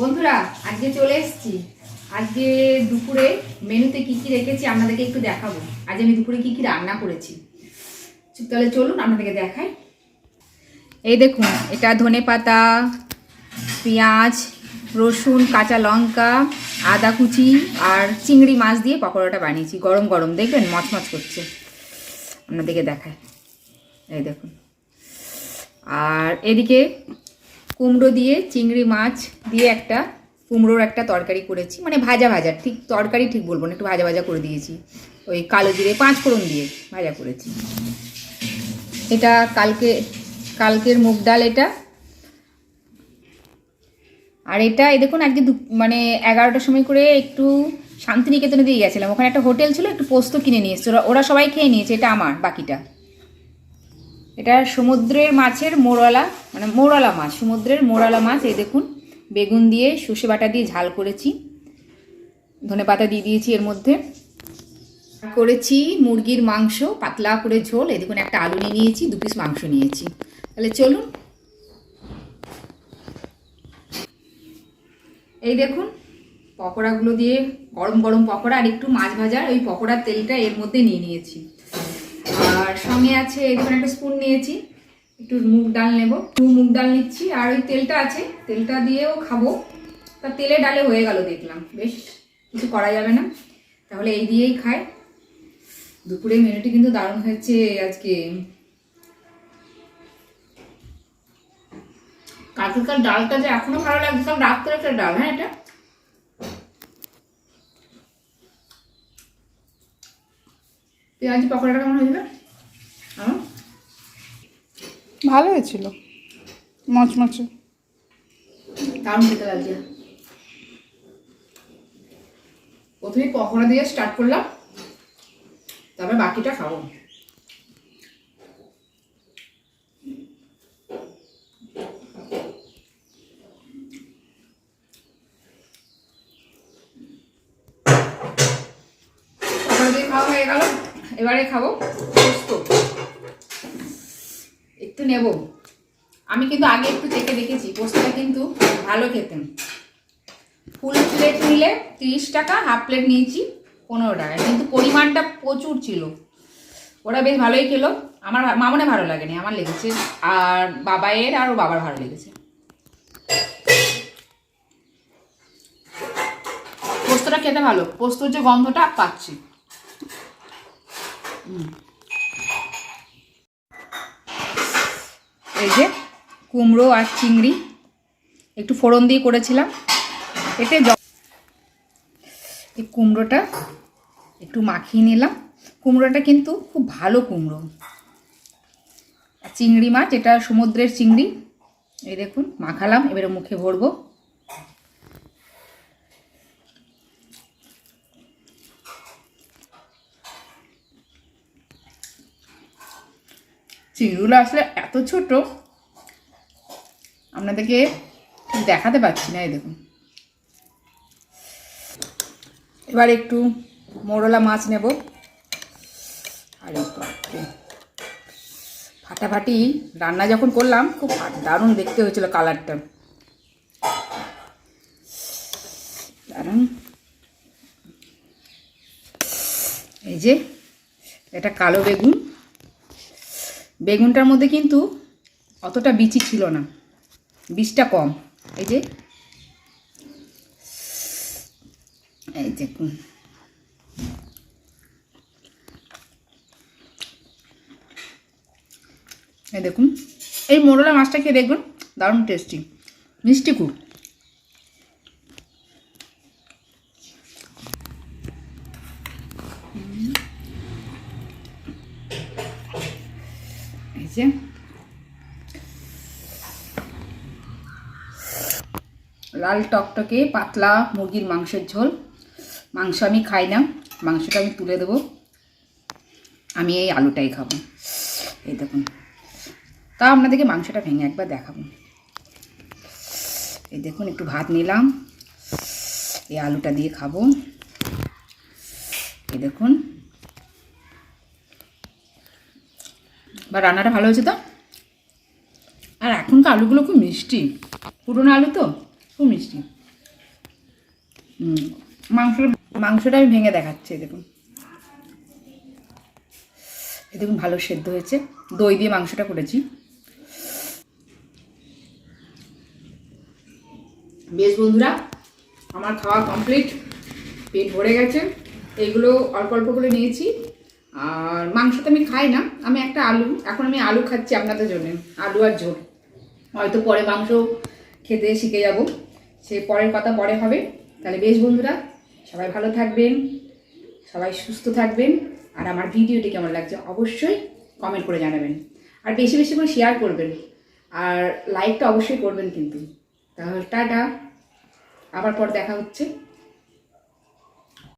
বন্ধুরা, আজকে চলে এসেছি। আজকে দুপুরে মেনুতে কি কি রেখেছি আপনাদেরকে একটু দেখাবো। আজ আমি দুপুরে কি কি রান্না করেছি। তাহলে চলুন আপনাদেরকে দেখাই। এই দেখুন, এটা ধনে পাতা, পেঁয়াজ, রসুন, কাঁচা লঙ্কা, আদা কুচি আর চিংড়ি মাছ দিয়ে পকোড়াটা বানিয়েছি। গরম গরম, দেখবেন মচমচ করছে। আপনাদেরকে দেখায় এই দেখুন। আর এদিকে কুমড়ো দিয়ে চিংড়ি মাছ দিয়ে একটা কুমড়োর একটা তরকারি করেছি। মানে ভাজা ভাজা, ঠিক তরকারি ঠিক বলব না, একটু ভাজা ভাজা করে দিয়েছি। ওই কালো জিরে, পাঁচ ফোড়ন দিয়ে ভাজা করেছি। এটা কালকে, কালকের মুগ ডাল এটা। আর এটা, এই দেখুন আজকে মানে এগারোটার সময় করে একটু শান্তিনিকেতনে দিয়ে গেছিলাম। ওখানে একটা হোটেল ছিল, একটু পোস্ত কিনে নিয়েছে ওরা ওরা সবাই খেয়ে নিয়েছে, এটা আমার, বাকিটা। এটা সমুদ্রের মাছের মোড়ালা মানে মোড়ালা মাছ, সমুদ্রের মোড়ালা মাছ, এই দেখুন, বেগুন দিয়ে সর্ষে বাটা দিয়ে ঝাল করেছি। ধনে পাতা দিয়ে দিয়েছি এর মধ্যে। করেছি মুরগির মাংস, পাতলা করে ঝোল, এই দেখুন, একটা আলু নিয়ে নিয়েছি, দু পিস মাংস নিয়েছি। তাহলে চলুন। এই দেখুন, পকোড়াগুলো দিয়ে গরম গরম পকোড়া আর একটু মাছ ভাজার, ওই পকোড়ার তেলটা এর মধ্যে নিয়ে নিয়েছি। সঙ্গে আছে, এখানে একটা স্পুন নিয়েছি। একটু মুগ ডাল নেব। একটু মুগ ডাল নিচ্ছি, আর ওই তেলটা আছে। তেলটা দিয়েও খাব। তা তেলে ডালে হয়ে গেল, দেখলাম। বেশ, কিছু করা যাবে না। তাহলে এই দিয়েই খায় দুপুরে মেনুটি কিন্তু দারুণ হয়েছে আজকে। কালকেকার ডালটা যে এখনও ভালো লাগছে কাল রাত্রে একটা ডাল হ্যাঁ এটা? পেঁয়াজ পকোড়াটা কেমন হ্যাঁ ভালো হয়েছিল। মচমচে। প্রথমে পকোড়া দিয়ে স্টার্ট করলাম। তারপরে বাকিটা খাব। দিয়ে খাওয়া হয়ে গেল। এবারে খাব পোস্ত। একটু নেব। আমি কিন্তু আগে একটু চেখে দেখেছি, পোস্তটা কিন্তু ভালো খেতেন ফুল প্লেট নিলে তিরিশ টাকা হাফ প্লেট নিয়েছি পনেরো টাকা। কিন্তু পরিমাণটা প্রচুর ছিল। ওরা বেশ ভালোই খেলো। আমার মামনে ভালো লাগেনি, আমার লেগেছে। আর বাবাইয়ের আর ওর বাবার ভালো লেগেছে। পোস্তটা খেতে ভালো। পোস্তর যে গন্ধটা, পাচ্ছি। হুম। এই যে কুমড়ো আর চিংড়ি একটু ফোড়ন দিয়ে করেছিলাম। এতে এই কুমড়োটা একটু মাখিয়ে নিলাম। কুমড়োটা কিন্তু খুব ভালো কুমড়ো। চিংড়ি মাছ, এটা সমুদ্রের চিংড়ি। এই দেখুন, মাখালাম, এবারে মুখে ভরবো। চিংড়িগুলো আসলে এত ছোট, আপনাদেরকে দেখাতে পাচ্ছি না, এই দেখুন। এবার একটু মোরলা মাছ নেব। আর ফাটাফাটি রান্না যখন করলাম, খুব দারুণ দেখতে হয়েছিল কালারটা। দারুণ। এই যে, এটা কালো বেগুন। বেগুনটার মধ্যে কিন্তু অতটা বিচি ছিল না। বিষটা কম। এই যে, এই দেখুন এই দেখুন, এই মোরলা মাছটা খেয়ে দেখবেন, দারুণ টেস্টি মিষ্টি খুব। এই লাল টকটকে পাতলা মুরগির মাংসের ঝোল। মাংস আমি খাই না, মাংসটা আমি তুলে দেবো। আমি এই আলুটাই খাব। এই দেখুন। তা আপনাদেরকে মাংসটা ভেঙে একবার দেখাবো। এই দেখুন, একটু ভাত নিলাম। এই আলুটা দিয়ে খাব। এই দেখুন। বা রান্নাটা ভালো হয়েছে তো? আর এখনকার আলুগুলো খুব মিষ্টি। পুরোনো আলু তো? খুব মিষ্টি। মাংসের, মাংসটা আমি ভেঙে দেখাচ্ছি দেখুন। দেখুন, ভালো সেদ্ধ হয়েছে। দই দিয়ে মাংসটা করেছি। বেশ বন্ধুরা, আমার খাওয়া কমপ্লিট পেট ভরে গেছে। এগুলো অল্প অল্প করে নিয়েছি। আর মাংস তো আমি খাই না। আমি একটা আলু, এখন আমি আলু খাচ্ছি আপনাদের জন্য, আলু আর ঝোল। হয়তো পরে মাংস খেতে শিখে যাব। সে পরের কথা পরে হবে। তাহলে বেশ বন্ধুরা, সবাই ভালো থাকবেন, সবাই সুস্থ থাকবেন, আর আমার ভিডিওটি কেমন লাগছে অবশ্যই কমেন্ট করে জানাবেন। আর বেশি বেশি করে শেয়ার করবেন, আর লাইকটা অবশ্যই করবেন কিন্তু। তাহলে টাটা, আবার পর দেখা হচ্ছে।